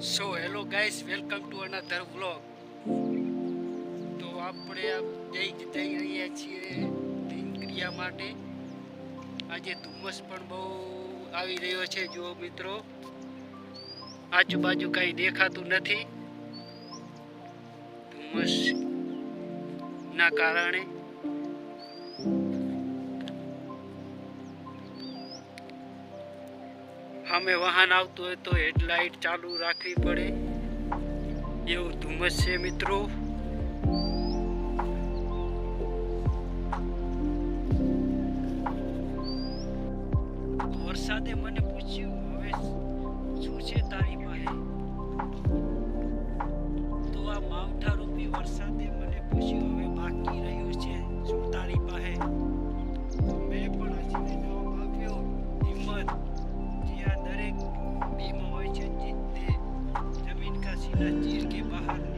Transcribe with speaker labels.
Speaker 1: Guys welcome to another vlog તો આપણે જઈ જઈ રહ્યા છીએ દિનક્રિયા માટે. આજે ધુમ્મસ પણ બહુ આવી રહ્યો છે, જુઓ મિત્રો. આજુબાજુ કાંઈ દેખાતું નથી. ધુમ્મસ ના કારણે. સામે વાહન આવતું હોય તો હેડલાઇટ ચાલુ રાખવી પડે. એવું ધુમ્મસ છે મિત્રો. વરસાદે મને પૂછ્યું, હવે શું છે તારી ચીર કે બહાર